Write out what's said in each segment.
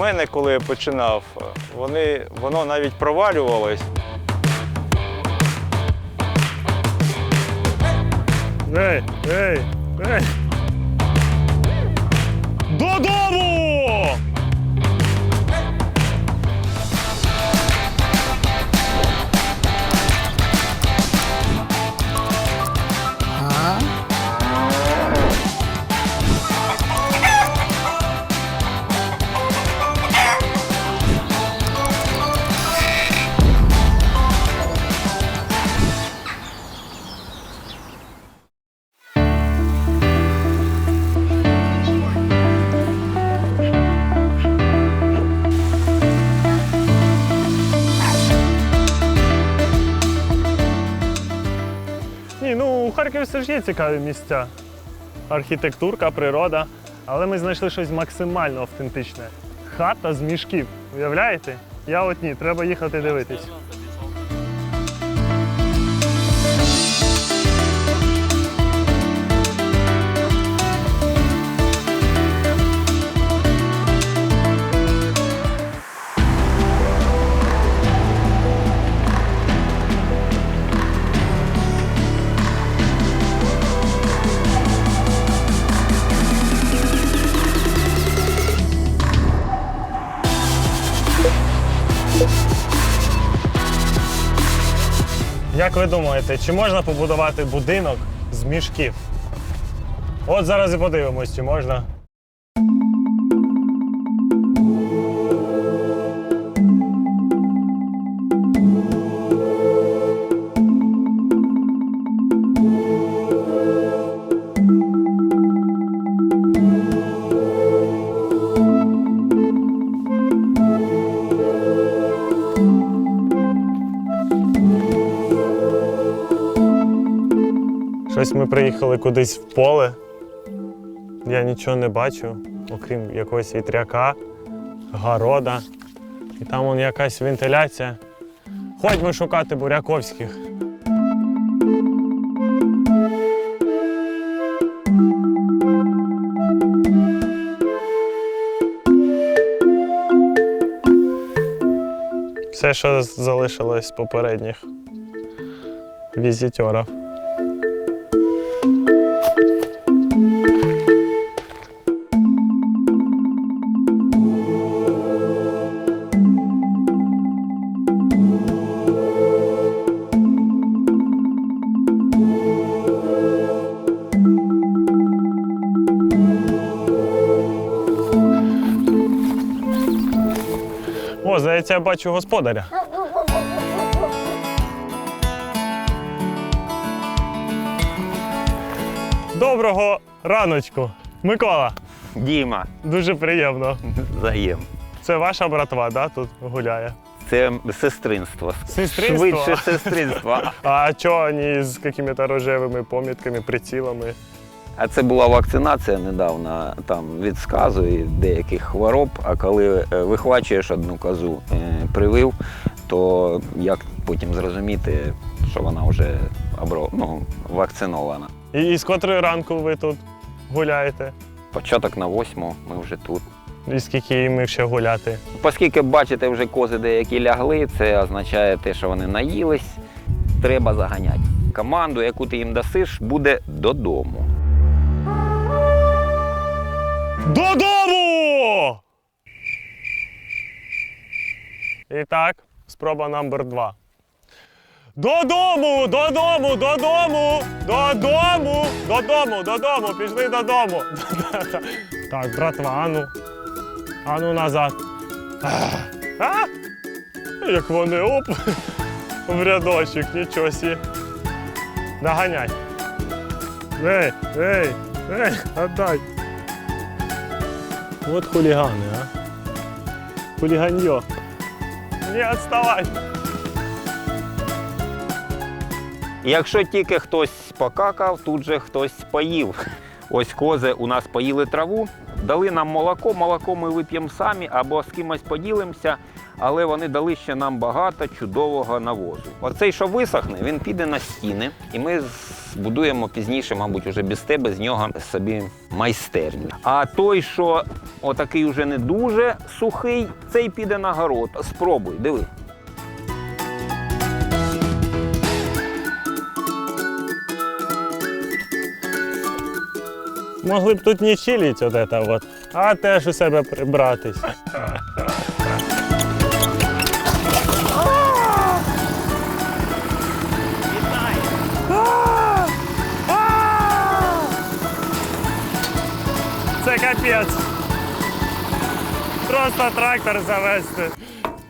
мене, коли я починав, вони, воно навіть провалювалось. Ей, ей, ей. Додому! Все ж є цікаві місця. Архітектурка, природа. Але ми знайшли щось максимально автентичне. Хата з мішків. Уявляєте? Я от ні, треба їхати дивитись. Як ви думаєте, чи можна побудувати будинок з мішків? От зараз і подивимось, чи можна. Приїхали кудись в поле. Я нічого не бачу, окрім якогось вітряка, города. І там вон якась вентиляція. Ходьмо шукати буряковських. Все, що залишилось з попередніх візитерів. О, здається, я бачу господаря. Доброго раночку. Микола, Діма, дуже приємно. заєм. Це ваша братва, да, тут гуляє. Це сестринство. Сестринство? Швидше сестринство. А чого вони з якими-то рожевими помітками, прицілами? А це була вакцинація недавно там від сказу і деяких хвороб. А коли е, вихвачуєш одну козу е, привив, то як потім зрозуміти, що вона вже ну, вакцинована. І, і з котрої ранку ви тут гуляєте? Початок на восьму, ми вже тут. І скільки їм ще гуляти? Оскільки бачите, вже кози деякі лягли, це означає те, що вони наїлись, треба заганяти. Команду, яку ти їм дасиш, буде додому. Додому! І так, спроба номер два. Додому! Додому! Додому! Додому! Додому! Додому! Пішли додому! Так, братва, ану. Ану назад. А? Як вони оп! В рядочок, нічого сі. Доганяй. Ей, ей, ей, отдай. Вот хулиганы, а. Хулиганье. Не отставай. Якщо тільки хтось покакав, тут же хтось поїв. Ось кози у нас поїли траву, дали нам молоко, молоко ми вип'ємо самі або з кимось поділимося, але вони дали ще нам багато чудового навозу. Оцей, що висохне, він піде на стіни, і ми збудуємо пізніше, мабуть, уже без тебе з нього собі майстерню. А той, що отакий уже не дуже сухий, цей піде на город. Спробуй, диви. Могли б тут не чилить от это вот, а теж у себе прибратись. капець. Просто трактор завести.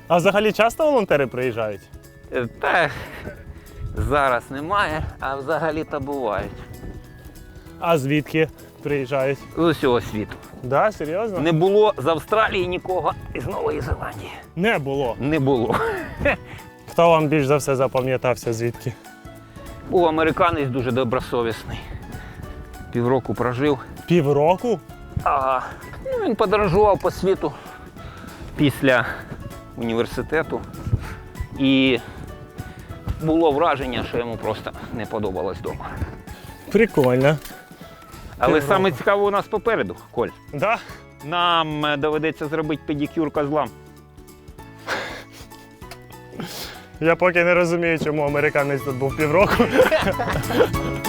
А взагалі часто волонтери приїжджають? Е, Та зараз немає, а взагалі-то бувають. А звідки приїжджають? З усього світу. Да, серйозно? Не було з Австралії нікого із Нової Зеландії. Не було. Не було. Хто вам більш за все запам'ятався звідки? Був американець дуже добросовісний. Півроку прожив. Півроку? Ага. Ну, він подорожував по світу після університету. І було враження, що йому просто не подобалось вдома. Прикольно. Але саме цікаве у нас попереду, Коль. Да? Нам е, доведеться зробити педикюр козлам. Я поки не розумію, чому американець тут був півроку.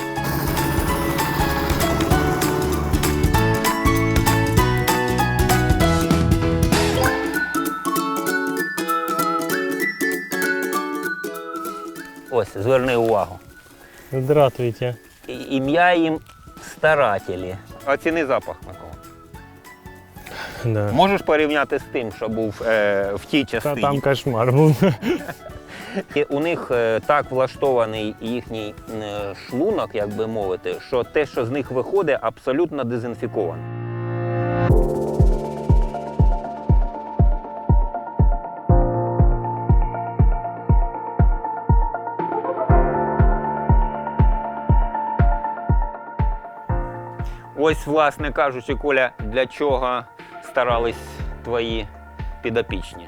Ось, зверни увагу. Здравствуйте. І- Ім'я їм старателі. Оціни запах Микола. Да. Можеш порівняти з тим, що був е, в тій Та частині. там кошмар був. І у них е, так влаштований їхній е, шлунок, як би мовити, що те, що з них виходить, абсолютно дезінфіковано. Ось, власне кажучи, Коля, для чого старались твої підопічні.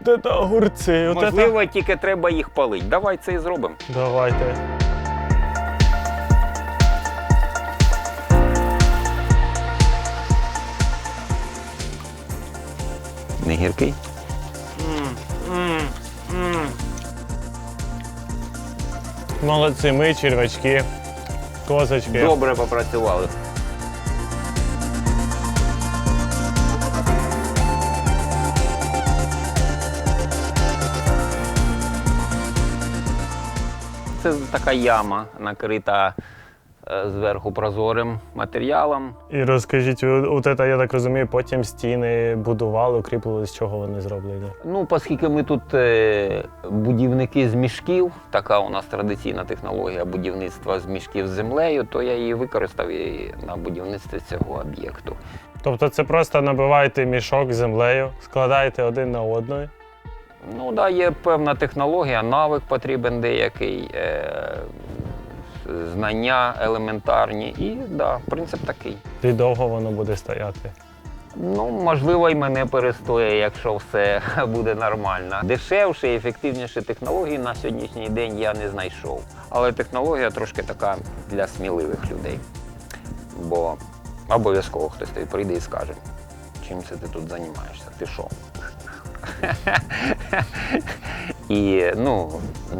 Де та огурці? От Можливо, тільки треба їх палити. Давай це і зробимо. Давайте. Не гіркий? Молодці, ми, червячки, козочки. Добре попрацювали. Це така яма, накрита зверху прозорим матеріалом. І розкажіть, от це, я так розумію, потім стіни будували, укріплювали, з чого вони зроблені. Ну, оскільки ми тут е, будівники з мішків, така у нас традиційна технологія будівництва з мішків з землею, то я її використав і на будівництві цього об'єкту. Тобто це просто набиваєте мішок з землею, складаєте один на одну. Ну, да, є певна технологія, навик потрібен деякий, е, знання елементарні. І да, принцип такий. І довго воно буде стояти. Ну, можливо, і мене перестоє, якщо все буде нормально. Дешевше і ефективніше технології на сьогоднішній день я не знайшов. Але технологія трошки така для сміливих людей. Бо обов'язково хтось тобі прийде і скаже, чим це ти тут займаєшся? Ти що? І ну,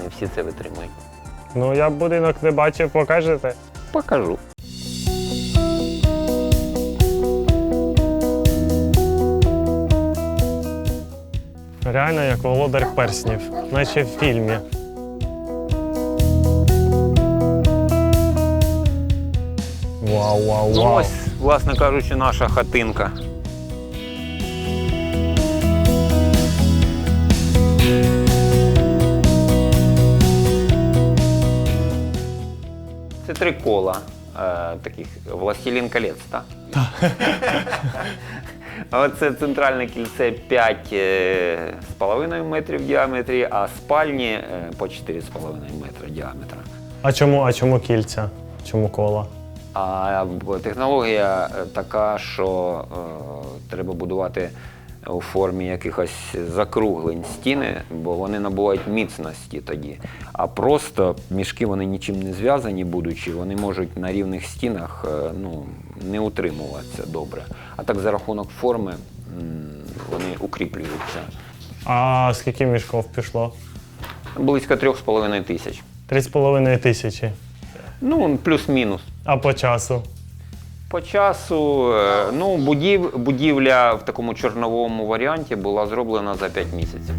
не всі це витримують. Ну, я будинок не бачив, покажете. Покажу. Реально як володар перснів, наче в фільмі. Вау, вау, Ну, вау. ось, власне кажучи, наша хатинка. Це три кола е, таких властелін колець, так? А Оце центральне кільце 5,5 метрів в діаметрі, а спальні е, по 4,5 метри діаметра. А чому, а чому кільця? Чому кола? А технологія е, така, що е, треба будувати у формі якихось закруглень стіни, бо вони набувають міцності тоді. А просто мішки вони нічим не зв'язані, будучи, вони можуть на рівних стінах е, ну, не утримуватися добре. А так за рахунок форми вони укріплюються. А скільки мішков пішло? Близько 3,5 тисяч. Три з половиною тисячі. Ну, плюс-мінус. А по часу? По часу, е, ну, будів, будівля в такому чорновому варіанті була зроблена за 5 місяців.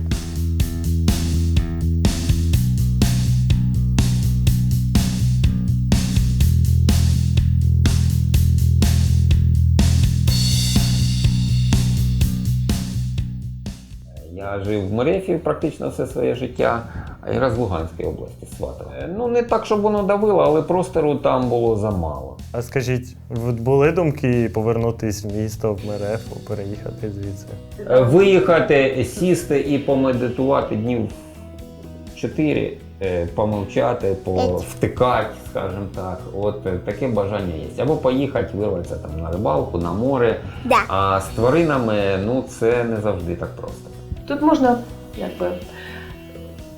Жив в Мерефі практично все своє життя, а якраз в Луганській області Сватово. Е, Ну, не так, щоб воно давило, але простору там було замало. А скажіть, були думки повернутись в місто, в Мерефу, переїхати звідси? Е, Виїхати, сісти і помедитувати днів 4, помовчати, повтикати, скажімо так. От е, таке бажання є. Або поїхати, вирватися там на рибалку, на море. Да. А з тваринами ну це не завжди так просто. Тут можна якби,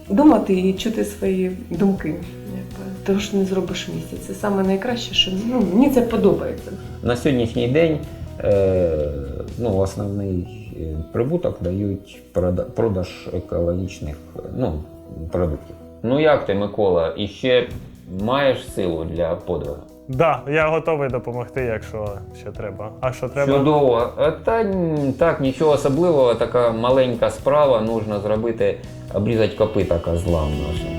думати і чути свої думки. Якби, того, що не зробиш місті. Це саме найкраще, що ну, мені це подобається. На сьогоднішній день е, ну, основний е, прибуток дають прода- продаж екологічних ну, продуктів. Ну як ти, Микола, іще маєш силу для подвигу? Да, я готовий допомогти, якщо ще треба. А що треба? Чудово. Та так, нічого особливого, така маленька справа нужно зробити, обрізати копита козлам нашим.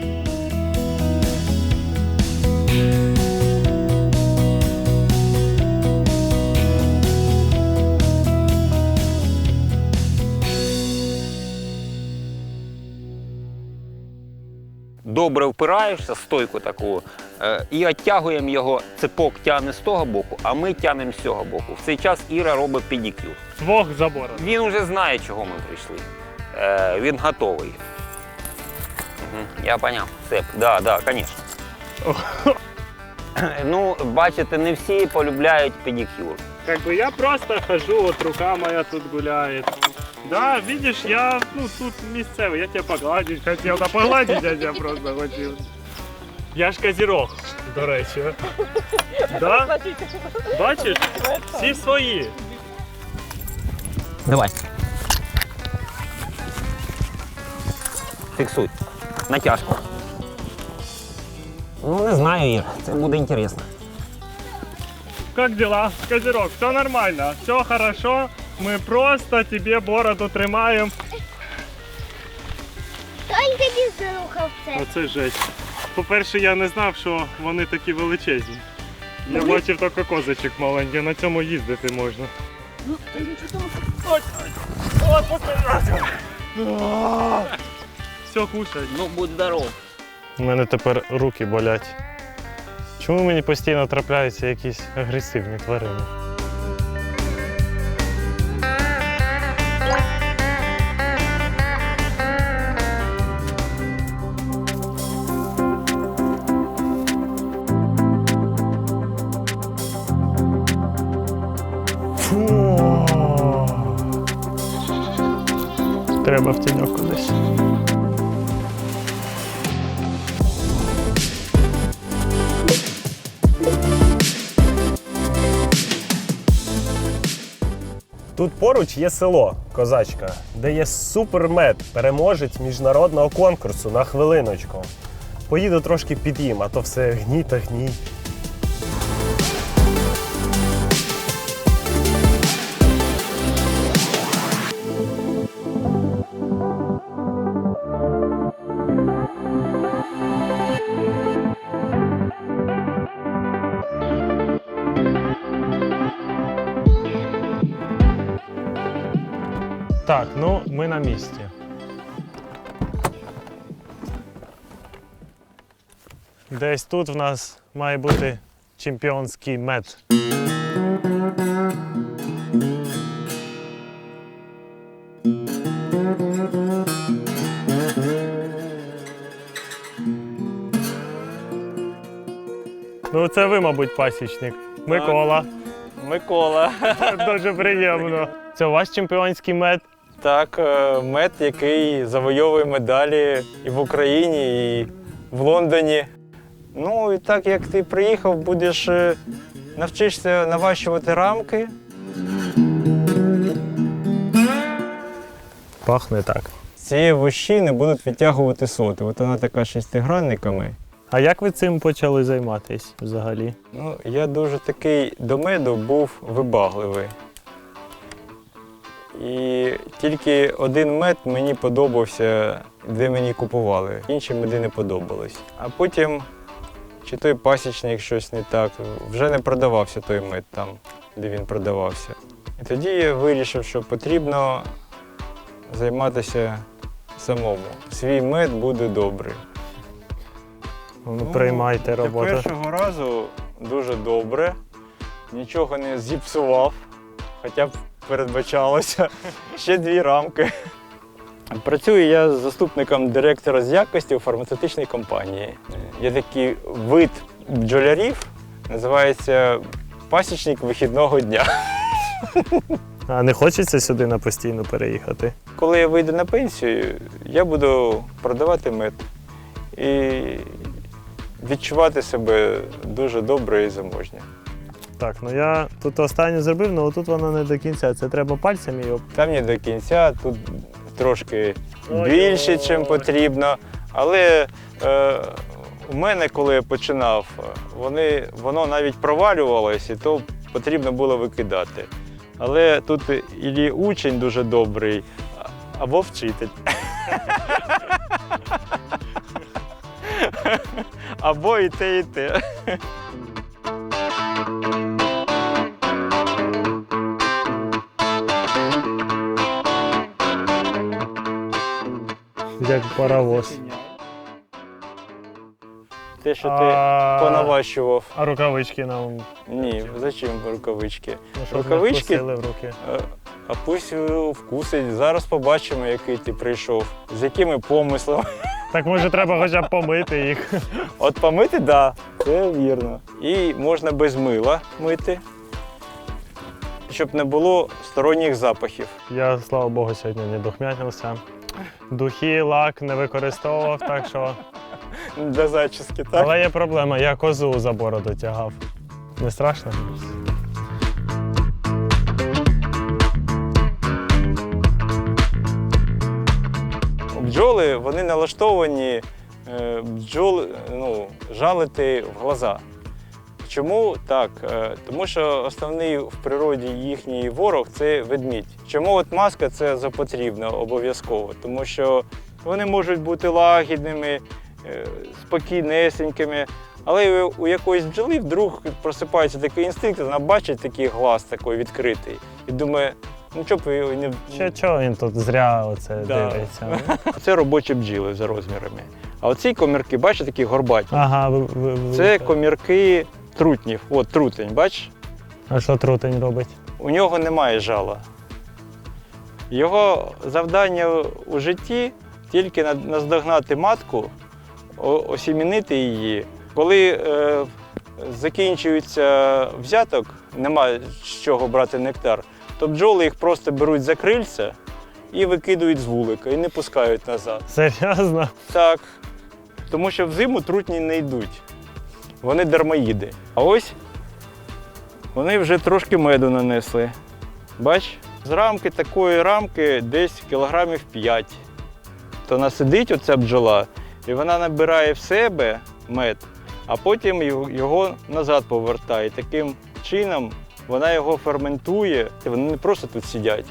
Добре впираєшся, стойку таку, е, і оттягуємо його, цепок тягне з того боку, а ми тягнемо з цього боку. В цей час Іра робить педикюр. Двох заборів. Він вже знає, чого ми прийшли. Е, він готовий. Я поняв. Цеп, да, да, звісно. ну, бачите, не всі полюбляють педикюр. Как бы я просто хожу, вот рука моя тут гуляет. Да, видишь, я ну тут місцевий, я тебе погладить хотів, та погладить я тебе просто хотів. Я ж козірог, до речі. Да? Бачиш? Всі свої. Давай. Фіксуй. Натяжку. Ну, не знаю, Ір. Це буде інтересно. Как дела, Козерог? Все нормально, все хорошо. Мы просто тебе бороду тримаємо. Только без рухавця. Оце жесть. По-перше, я не знав, що вони такі величезні. Я бачив тільки козачок маленький, на цьому їздити можна. От, Все кушать. Ну, будь здоров. У мене тепер руки болять. Чому мені постійно трапляються якісь агресивні тварини? В. Тут поруч є село Козачка, де є супермед, переможець міжнародного конкурсу на хвилиночку. Поїду трошки під'їм, а то все гній та гній. Ми на місці. Десь тут в нас має бути чемпіонський мед. Ну, це ви, мабуть, пасічник. Микола. Микола. Дуже приємно. Це ваш чемпіонський мед. Так, е, мед, який завойовує медалі і в Україні, і в Лондоні. Ну і так як ти приїхав, будеш е, навчишся наващувати рамки. Пахне так. З цієї вощини будуть відтягувати соти. От вона така шестигранниками. А як ви цим почали займатися взагалі? Ну, я дуже такий до меду був вибагливий. І тільки один мед мені подобався, де мені купували. Інші меди не подобались. А потім, чи той пасічник щось не так, вже не продавався той мед там, де він продавався. І тоді я вирішив, що потрібно займатися самому. Свій мед буде добрий. Ну, Приймайте роботу. першого разу дуже добре. Нічого не зіпсував, хоча б передбачалося. Ще дві рамки. Працюю я з заступником директора з якості у фармацевтичній компанії. Є такий вид бджолярів, називається пасічник вихідного дня. А не хочеться сюди на постійно переїхати? Коли я вийду на пенсію, я буду продавати мед і відчувати себе дуже добре і заможньо. Так, ну я тут останнє зробив, але тут воно не до кінця. Це треба пальцями його. Там не до кінця, тут трошки більше, чим потрібно. Але е, у мене, коли я починав, вони, воно навіть провалювалось, і то потрібно було викидати. Але тут і учень дуже добрий, або вчитель. Або і те, і те. Як паровоз. Те, що ти А, понаващував. а рукавички нам Ні, зачем рукавички? ну, щоб не Рукавички? вкусили в руки. Е, А пусть е, вкусить. Зараз побачимо, який ти прийшов, з якими помислами. Так може треба хоча б помити їх. От помити, так, да, це вірно. І можна без мила мити, щоб не було сторонніх запахів. Я, слава Богу, сьогодні не духмянився. Духи, лак не використовував, так що. Для зачіски, так? Але є проблема, я козу за бороду тягав. Не страшно? Бджоли вони налаштовані е, бджол ну, жалити в глаза. Чому так? Е, Тому що основний в природі їхній ворог це ведмідь. Чому от маска це за потрібно обов'язково? Тому що вони можуть бути лагідними, е, спокійнесенькими. Але у- якоїсь бджоли вдруг просипається такий інстинкт, вона бачить такий глаз такий відкритий і думає, ну чого б не Ще чого він тут зря оце Да. дивиться? це робочі бджіли за розмірами. А оці комірки, бачите, такі горбаті. Ага, ви, ви, ви- Це комірки трутнів. От трутень, бачиш? А що трутень робить? У нього немає жала. Його завдання у житті тільки наздогнати матку, осімінити її. Коли е, закінчується взяток, немає з чого брати нектар, то бджоли їх просто беруть за крильця і викидують з вулика і не пускають назад. Серйозно? Так. Тому що взиму трутні не йдуть. Вони дармоїди. А ось вони вже трошки меду нанесли. Бач, з рамки такої рамки десь кілограмів 5. То вона сидить оця бджола, і вона набирає в себе мед, а потім його- назад повертає. Таким чином вона його ферментує. Вони не просто тут сидять,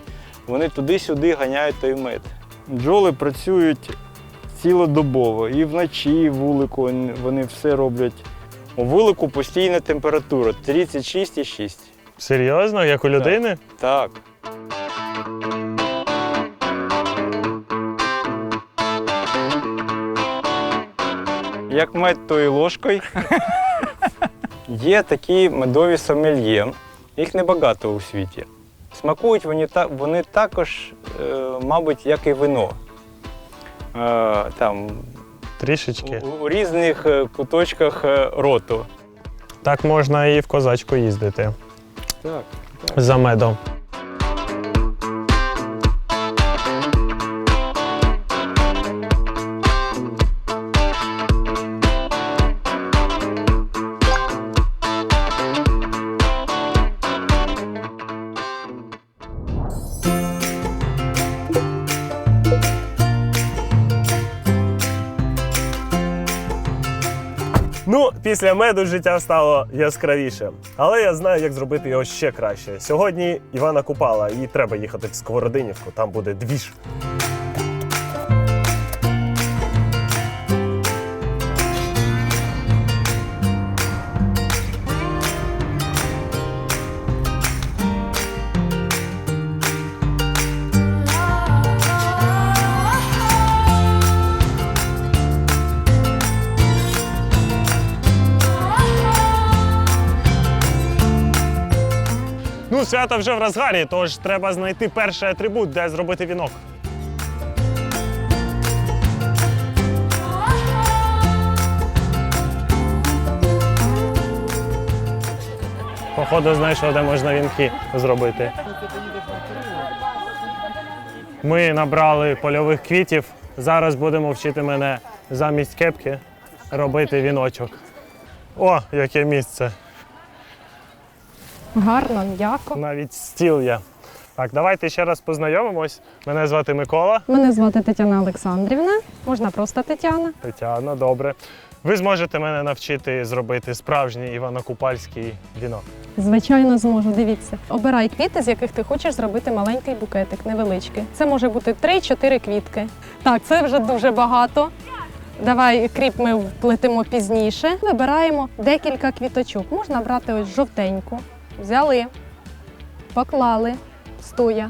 вони туди-сюди ганяють той мед. Бджоли працюють цілодобово. І вночі і вулику вони все роблять. У вулику постійна температура 36,6. Серйозно? Як у людини? Так. Як мед, то і ложкою. Є такі медові сомельє. Їх небагато у світі. Смакують вони, вони також, е, мабуть, як і вино. Е, там, Трішечки. у, у різних е, куточках е, роту. Так можна і в козачку їздити Так. за медом. Після меду життя стало яскравіше. Але я знаю, як зробити його ще краще. Сьогодні Івана Купала, їй треба їхати в Сковородинівку, там буде двіж. Ну, свято вже в розгарі, тож треба знайти перший атрибут, де зробити вінок. Походу, знайшов, де можна вінки зробити. Ми набрали польових квітів. Зараз будемо вчити мене замість кепки робити віночок. О, яке місце! Гарно, м'яко. Навіть стіл є. Так, давайте ще раз познайомимось. Мене звати Микола. Мене звати Тетяна Олександрівна, можна просто Тетяна. Тетяна, добре. Ви зможете мене навчити зробити справжній івано-купальський вінок. Звичайно, зможу. Дивіться. Обирай квіти, з яких ти хочеш зробити маленький букетик, невеличкий. Це може бути 3-4 квітки. Так, це вже дуже багато. Давай кріп ми вплетемо пізніше. Вибираємо декілька квіточок. Можна брати ось жовтеньку. Взяли, поклали, стоя,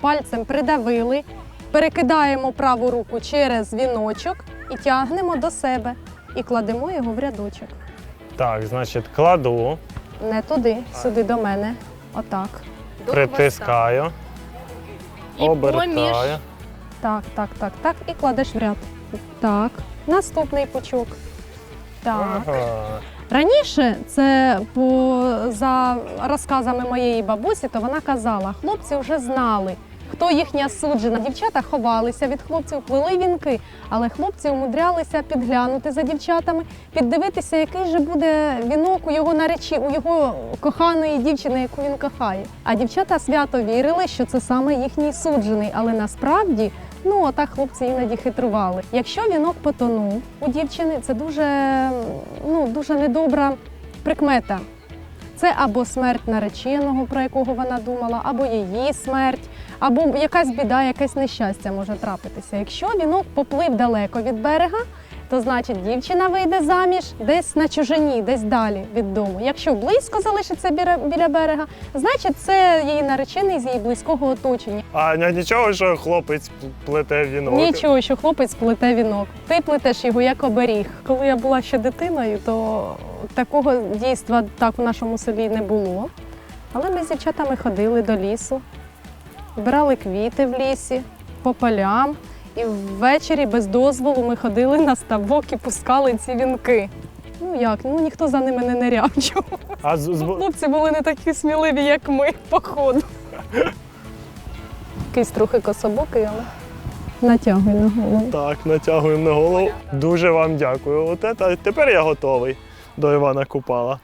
пальцем придавили, перекидаємо праву руку через віночок і тягнемо до себе. І кладемо його в рядочок. Так, значить, кладу, Не туди, сюди до мене. Отак. притискаю, І обертаю. поміж. Так, так, так, так. І кладеш в ряд. Так. Наступний пучок. Так. Ага. Раніше це по за розказами моєї бабусі, то вона казала, хлопці вже знали, хто їхня суджена. Дівчата ховалися від хлопців, плели вінки, але хлопці умудрялися підглянути за дівчатами, піддивитися, який же буде вінок у його наречі, у його коханої дівчини, яку він кохає. А дівчата свято вірили, що це саме їхній суджений, але насправді. Ну, отак хлопці іноді хитрували. Якщо вінок потонув у дівчини, це дуже, ну, дуже недобра прикмета. Це або смерть нареченого, про якого вона думала, або її смерть, або якась біда, якесь нещастя може трапитися. Якщо вінок поплив далеко від берега, то значить дівчина вийде заміж десь на чужині, десь далі від дому. Якщо близько залишиться біля, біля берега, значить це її наречений з її близького оточення. А ні- нічого, що хлопець плете вінок. Нічого, що хлопець плете вінок. Ти плетеш його як оберіг. Коли я була ще дитиною, то такого дійства так в нашому селі не було. Але ми з дівчатами ходили до лісу, збирали квіти в лісі, по полям. І ввечері без дозволу ми ходили на ставок і пускали ці вінки. Ну як? Ну ніхто за ними не нерявчив. А з, з- Хлопці були не такі сміливі, як ми, походу. Якийсь трохи кособокий, але натягуй на голову. Так, натягуємо на голову. Дуже вам дякую. От це, тепер я готовий до Івана Купала.